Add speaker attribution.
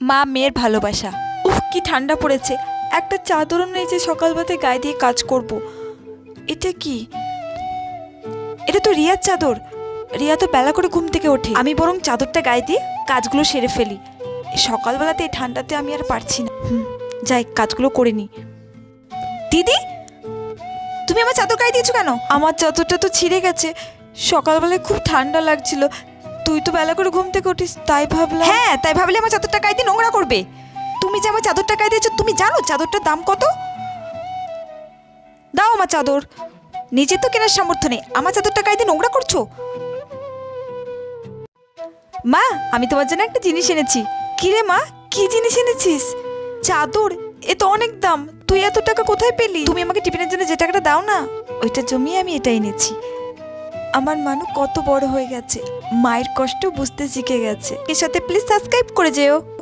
Speaker 1: মা মেয়ের ভালোবাসা। উফ, কি ঠান্ডা পড়েছে। একটা চাদরও নেই যে সকালবেলাতে গায়ে দিয়ে কাজ করব। এটা কি? এটা তো রিয়ার চাদর। রিয়া তো বেলা করে ঘুম থেকে ওঠে। আমি বরং চাদরটা গায়ে দিয়ে কাজগুলো সেরে ফেলি। সকালবেলাতে এই ঠান্ডাতে আমি আর পারছি না। হুম, যাই, কাজগুলো করে নি দিদি, তুমি আমার চাদর গায়ে দিয়েছ কেন? আমার চাদরটা তো ছিঁড়ে গেছে। সকালবেলায় খুব ঠান্ডা লাগছিল। তুই তো বেলা করে ঘুম থেকে উঠিস, তাই ভাবলাম। হ্যাঁ তাই ভাবলে আমার চাদরটা গায়ে দিয়ে নোংরা করবে। তুমি যে আমার চাদরটা গায়ে দিয়েছ তুমি জানো চাদরটার দাম কত? দাও আমার চাদর। নিজে তো কেনার সামর্থ্য নেই। আমার চাদরটা গায়ে দিয়ে নোংরা করছ? মা, আমি তোমার জন্য একটা জিনিস এনেছি। কিরে মা, কি জিনিস এনেছিস? চাদর, এ তো অনেক দাম। তুই এত টাকা কোথায় পেলি? তুমি আমাকে টিফিনের জন্য যে টাকাটা দাও না, ওইটা জমিয়ে আমি এটা এনেছি। আমার মানু কত বড় হয়ে গেছে। মায়ের কষ্ট বুঝতে শিখে গেছে। এর সাথে প্লিজ সাবস্ক্রাইব করে যেও।